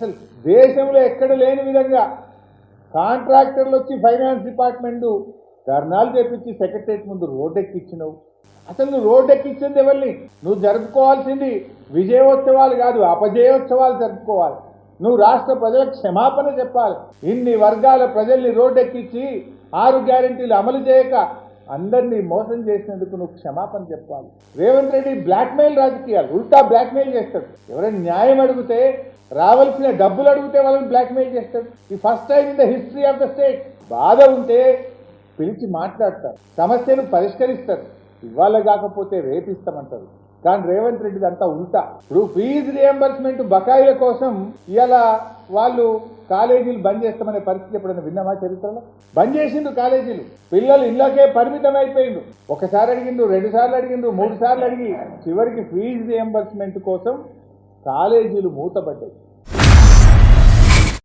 అసలు దేశంలో ఎక్కడ లేని విధంగా కాంట్రాక్టర్లు వచ్చి ఫైనాన్స్ డిపార్ట్మెంట్ ధర్నాలు చేపించి సెక్రటరేట్ ముందు రోడ్ ఎక్కించినావు అసలు నువ్వు రోడ్ ఎక్కించింది ఎవరిని? నువ్వు జరుపుకోవాల్సింది విజయోత్సవాలు కాదు అపజయోత్సవాలు జరుపుకోవాలి. నువ్వు రాష్ట్ర ప్రజలకు క్షమాపణ చెప్పాలి. ఇన్ని వర్గాల ప్రజల్ని రోడ్ ఎక్కించి ఆరు గ్యారెంటీలు అమలు చేయక అందరినీ మోసం చేసినందుకు నువ్వు క్షమాపణ చెప్పాలి రేవంత్ రెడ్డి బ్లాక్మెయిల్ రాజకీయాలు ఉల్టా బ్లాక్మెయిల్ చేస్తాడు. ఎవరైనా న్యాయం అడిగితే రావాల్సిన డబ్బులు అడిగితే వాళ్ళని బ్లాక్మెయిల్ చేస్తాడు. ఈ first time in the history of the state. బాధ ఉంటే పిలిచి మాట్లాడతారు. సమస్యను పరిష్కరిస్తారు. ఇవాళ కాకపోతే రేపిస్తామంటారు కానీ రేవంత్ రెడ్డిది అంతా ఉల్టా. ఇప్పుడు ఫీజు రియంబర్స్మెంట్ బకాయిల కోసం ఇవాళ వాళ్ళు కాలేజీలు బంద్ చేస్తామనే పరిస్థితి ఎప్పుడైనా విన్నామా చరిత్రలో? బంద్ చేసిండు కాలేజీలు. పిల్లలు ఇళ్ళకే పరిమితం అయిపోయిండు ఒకసారి అడిగిండు రెండు సార్లు అడిగిండు మూడు సార్లు అడిగి చివరికి ఫీజు రియంబర్స్మెంట్ కోసం కాలేజీలు మూతపడ్డాయి.